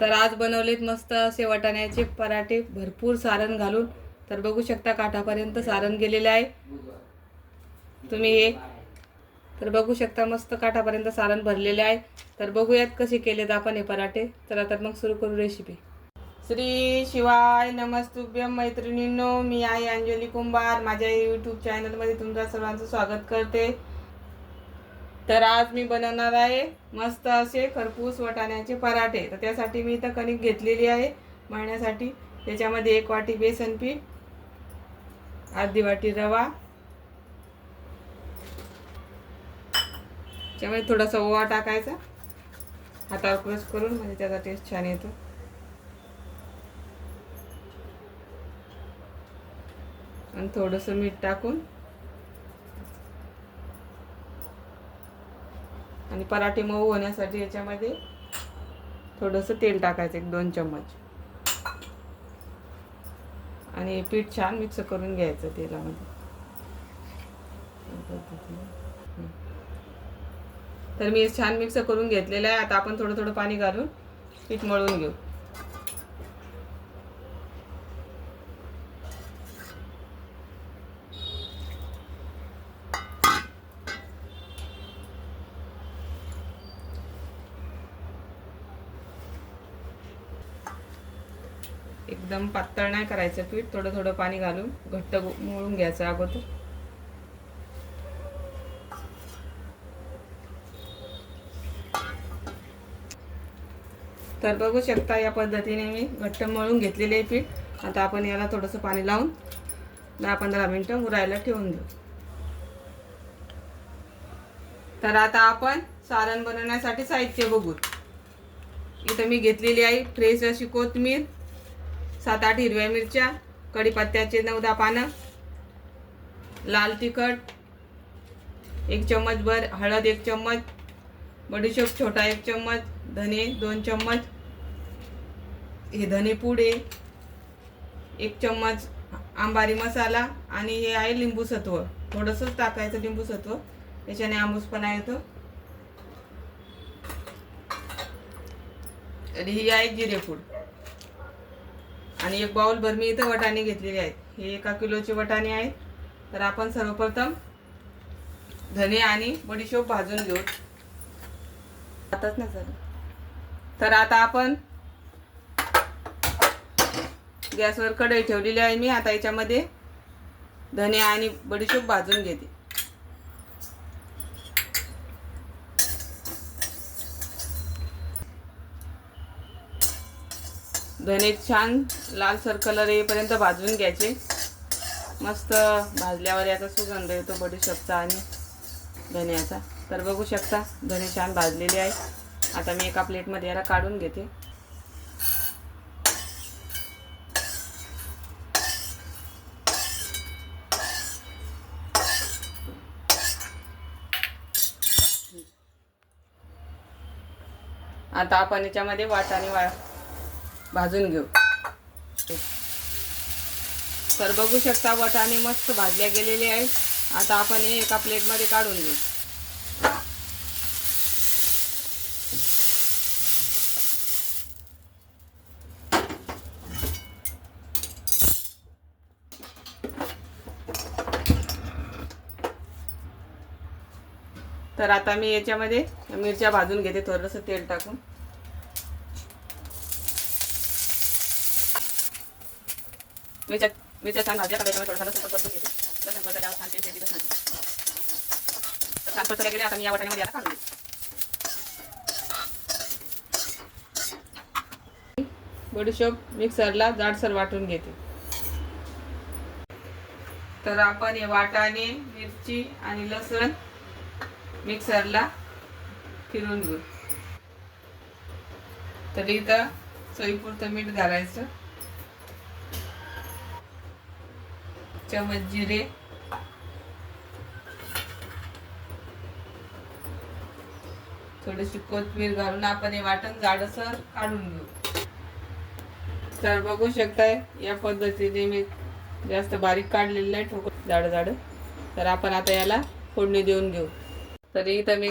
तर आज बनवलेत मस्त असे वाटाण्याचे पराठे भरपूर सारण घालून. तर बघू शकता काठापर्यंत सारण गेलेले आहे. तुम्ही हे तर बघू शकता मस्त काठापर्यंत सारण भरलेले आहे. तर बघूयात कसे केलेत आपण हे पराठे. चला तर मग सुरू करू रेसिपी श्री शिवाय नमस्तुभ्यम मैत्रिणींनो मी आहे अंजली कुंभार. माझ्या यूट्यूब चॅनलमध्ये तुमच्या सर्वांचं स्वागत करते. तर आज मी बनवणार आहे मस्त असे खरपूस वाटाण्याचे पराठे. तर त्यासाठी मी इथं कणिक घेतलेली आहे. मळण्यासाठी त्याच्यामध्ये एक वाटी बेसन पीठ अर्धी वाटी रवा. त्याच्यामध्ये थोडासा ओवा टाकायचा. हातावर क्रश करून म्हणजे त्याचा टेस्ट छान येतो. आणि थोडंसं मीठ टाकून आणि पराठे मऊ होण्यासाठी याच्यामध्ये थोडंसं तेल टाकायचं एक दोन चम्मच. आणि पीठ छान मिक्स करून घ्यायचं तेलामध्ये. तर मी छान मिक्स करून घेतलेलं आहे. आता आपण थोडं थोडं पाणी घालून पीठ मळून घेऊ. एकदम पातळ नाही करायचं पीठ थोडं थोडं पाणी घालून घट्ट मळून घ्यायचं अगोदर. तर बघू शकता या पद्धतीने मी घट्ट मळून घेतलेले आहे पीठ. आता आपण याला थोडंसं पाणी लावून दहा पंधरा मिनटं मुरायला ठेवून देऊ. तर आता आपण सारण बनवण्यासाठी साहित्य बघू इथं मी घेतलेली आहे फ्रेश अशी कोथमीर सात आठ हिरव्या मिरच्या कढीपत्त्याचे नऊ दहा पानं लाल तिखट एक चम्मच भर हळद एक चम्मच बडीशोप छोटा एक चम्मच धने दोन चम्मच हे धने पुडे एक चम्मच आंबारी मसाला आणि हे आहे लिंबू सत्व. थोडंसंच टाकायचं लिंबू सत्व. त्याच्याने आंबूसपणा येतो आणि ही आहे जिरेपूड. आणि एक बाउल भर मी इथं वटाणे घेतलेले आहेत. हे एका किलोचे वटाणे आहेत. तर आपण सर्वप्रथम धने आणि बडीशोप भाजून घेऊ. आताच नाही झालं तर आता आपण गॅसवर कढई ठेवलेली आहे मी. आता याच्यामध्ये धने आणि बडीशोप भाजून घेते. धने छान लालसर कलर येईपर्यंत भाजून घ्यायचे. मस्त भाजल्यावर याचा सुगंध येतो बडीशेपचा आणि धन्याचा. तर बघू शकता धने छान भाजलेले आहे. आता मी एका प्लेटमध्ये याला काढून घेते. आता आपण याच्यामध्ये वाटाणे वा भाजून घेऊ. तर बघू शकता वटाणे मस्त भाजल्या गेलेले आहेत. आता आपण हे एका प्लेटमध्ये काढून घेऊ. तर आता मी याच्यामध्ये मिरच्या भाजून घेते. थोडंसं तेल टाकून. मिरच्या मिरच्या छान भाजल्या काढायच्या थोडं संपर्क करून घेते तर संपर्क त्यावर छान तेल दिवस नाही तर छान परतल्या गेले आता मी या वाटाण्यामध्ये आता काढून घेते बडीशोप मिक्सरला जाडसर वाटून घेते. तर आपण हे वाटाणे मिरची आणि लसण मिक्सरला फिरून घेऊ. तर इथं सोयीपुरतं मीठ घालायचं. चमच जिरे थोडीशी कोथिंबीर घालून आपण हे वाटण जाडसर काढून घेऊ. तर बघू शकताय या पद्धतीने मी जास्त बारीक काढलेलं आहे ठोकून जाड जाड. तर आपण आता याला फोडणी देऊन घेऊ. तर इथं मी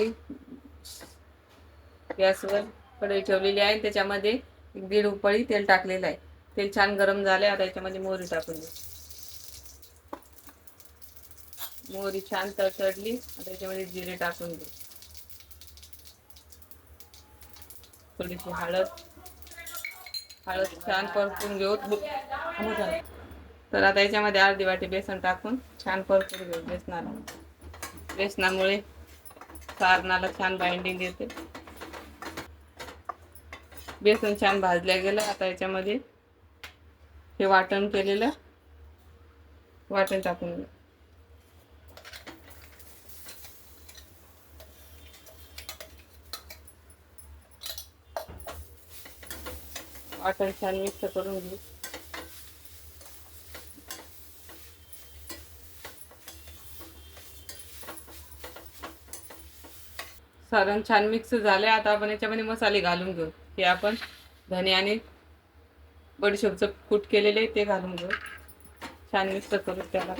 गॅसवर कढई ठेवलेली आहे. त्याच्यामध्ये एक दीड उकळी तेल टाकलेलं आहे. तेल छान गरम झाले आता याच्यामध्ये मोहरी टाकून देऊ. मोहरी छान तडतडली आता याच्यामध्ये जिरे टाकून देऊ. थोडीशी हळद. हळद छान परतून घेऊ. तर आता याच्यामध्ये अर्धी वाटी बेसन टाकून छान परतून घेऊ बेसनाला. बेसनामुळे सारणाला छान बाइंडिंग येते. बेसन छान भाजल्या गेलं. आता याच्यामध्ये हे वाटण केलेलं. वाटण टाकून घेऊ वाटण छान मिक्स करून घेऊ सारण छान मिक्स झाले आता आपण याच्यामध्ये मसाले घालून घेऊ. हे आपण धने आणि बडीशोपचं कूट केलेले ते घालून घेऊ. छान मिक्स करू त्याला.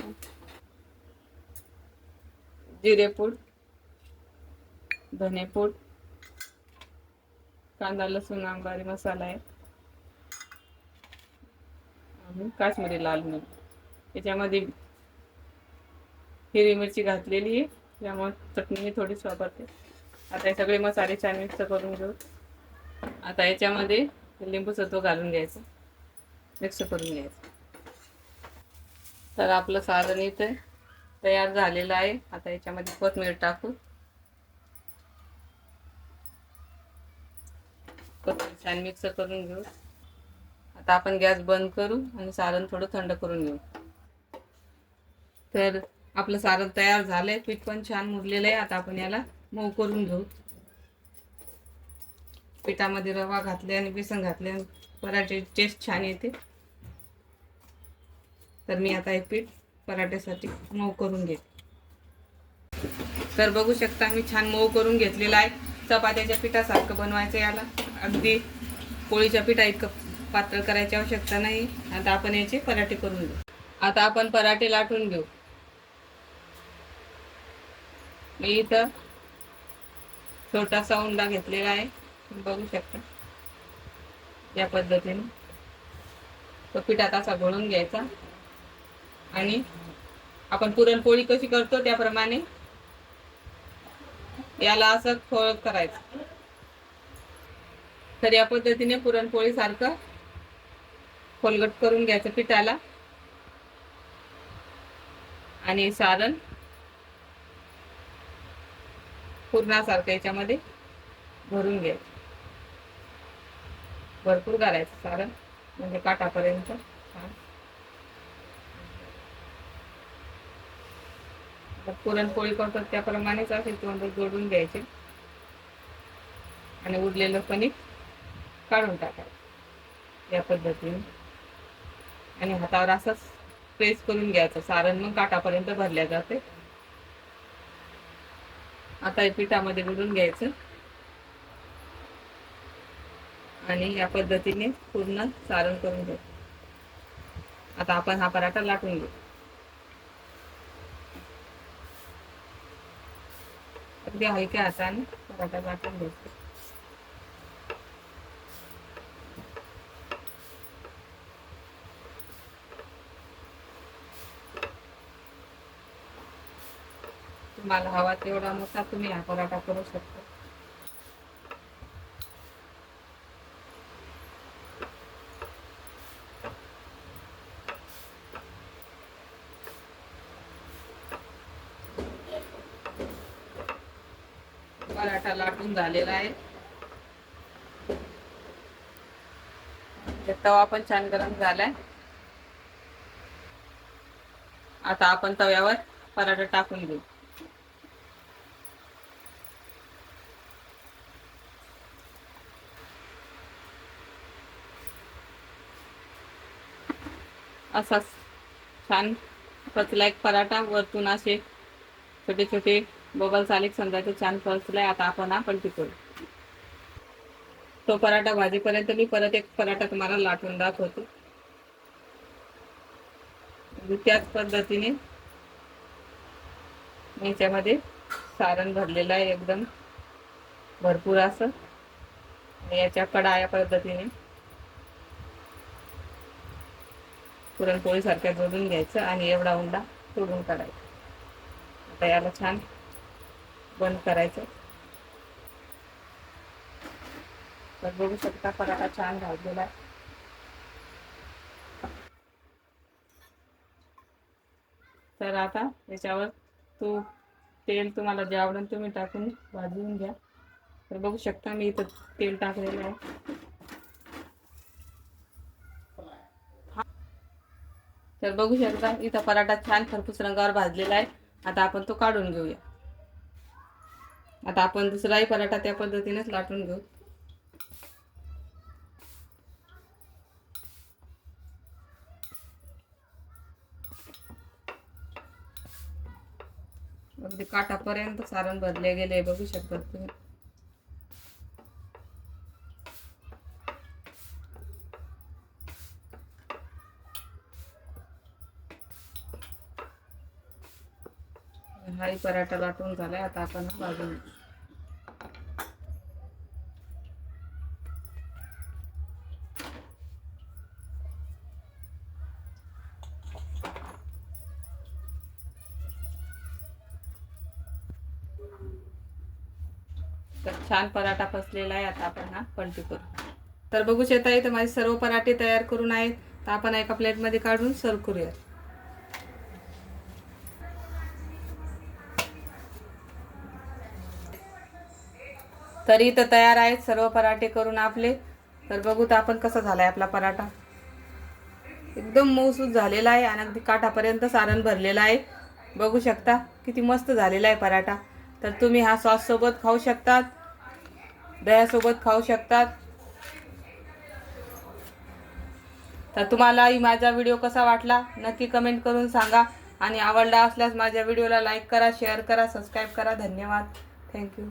जिरेपूड धनेपूड कांदा लसूण आंबारी मसाला आहे. आणि लाल मिरच याच्यामध्ये हिरवी मिरची घातलेली आहे. त्यामुळे चटणी मी थोडीच वापरते. आता हे सगळे मसाले छान मिक्स करून घेऊ. आता याच्यामध्ये लिंबू सत्व घालून घ्यायचं. मिक्स करून घ्यायचं. तर आपलं सारण इथं तयार झालेलं आहे. आता याच्यामध्ये कोथमीर टाकू. कोथमीर छान मिक्स करून घेऊ. आता आपण गॅस बंद करू आणि सारण थोडं थंड करून घेऊ. तर आपलं सारण तयार झालंय पीठ पण छान मुरलेलं आहे. आता आपण याला मऊ करून घेऊ. पिठामध्ये रवा घातले आणि बेसन घातले आणि पराठे टेस्ट छान येते. तर मी आता हे पीठ पराठ्यासाठी मऊ करून घेते. तर बघू शकता मी छान मऊ करून घेतलेला आहे. चपात्याच्या पिठासारखं बनवायचं याला. अगदी पोळीच्या पिठा इतकं पातळ करायची आवश्यकता नाही. आता आपण याचे पराठे करून घेऊ. आता आपण पराठे लाटून घेऊ. मी इथं छोटासा उंडा घेतलेला आहे. बघू शकता. या पद्धतीने. तो पिठात असा घोळून घ्यायचा. आणि आपण पुरणपोळी कशी करतो त्याप्रमाणे याला असं खोळ करायचं. तर या पद्धतीने पुरणपोळी सारखं खोलगट करून घ्यायचं पिठाला. आणि सारण. पूर्णासारखं याच्यामध्ये भरून घ्यायचं. भरपूर घालायचं सारण म्हणजे काठापर्यंत. पुरणपोळी करतात त्याप्रमाणेच असे तोंड जोडून घ्यायचे. आणि उरलेलं पनीर काढून टाकायचं. या पद्धतीने. आणि हातावर असंच प्रेस करून घ्यायचं. सारण मग काठापर्यंत भरल्या जाते. आता हे पिठामध्ये बुडून घ्यायचं. आणि या पद्धतीने पूर्ण सारण करून घ्यायचं आता आपण हा पराठा लाटून घेऊ. अगदी हलक्या हाताने पराठा लाटून घ्यायचा. तुम्हाला हवा तेवढा मोठा तुम्ही हा पराठा करू शकता. पराठा लाटून झालेला आहे. तवा पण छान गरम झालाय. आता आपण तव्यावर पराठा टाकून घेऊ. असाच छान पचला एक पराठा. वरतून असे छोटे छोटे बबल्स आले. समजा ते छान पचलाय आता आपण आपण पलटी करू तो पराठा भाजीपर्यंत मी परत एक पराठा तुम्हाला लाटून दाखवतो. त्याच पद्धतीने याच्यामध्ये सारण भरलेलं आहे. एकदम भरपूर असं. याच्या कडा या पद्धतीने पुरणपोळीसारख्या जोडून घ्यायचं आणि एवढा उंडा तोडून काढायचा. आता याला छान बंद करायचं. तर बघू शकता पराठा छान भाजलेला आहे. तर आता याच्यावर तूप तेल तुम्हाला जे आवडेल तुम्ही टाकून भाजून घ्या. तर बघू शकता मी इथं तेल टाकलेलं आहे. तर बघू शकता इथं पराठा छान खरपूस रंगावर भाजलेला आहे. आता आपण तो काढून घेऊया. आता आपण दुसराही पराठा त्या पद्धतीनेच लाटून घेऊ. अगदी काठापर्यंत सारण भरले गेले बघू शकता तुम्ही. हाही पराठा लाटून झालाय आता आपण भाजून तर छान पराठा फसलेला आहे आता आपण हा पलटी करू. तर बघू शकता तर माझे सर्व पराठे तयार करून आहेत. तर आपण एका प्लेटमध्ये काढून सर्व करूया तर इथं तयार आहेत सर्व पराठे करून आपले. तर बघू तर आपण कसा झाला आहे आपला पराठा. एकदम मऊसूत झालेला आहे आणि अगदी काठापर्यंत सारण भरलेला आहे. बघू शकता किती मस्त झालेला आहे पराठा. तर तुम्ही हा सॉससोबत खाऊ शकतात. दह्यासोबत खाऊ शकतात. तर तुम्हालाही माझा व्हिडिओ कसा वाटला नक्की कमेंट करून सांगा. आणि आवडला असल्यास माझ्या व्हिडिओला लाईक करा शेअर करा सबस्क्राईब करा. धन्यवाद. थँक्यू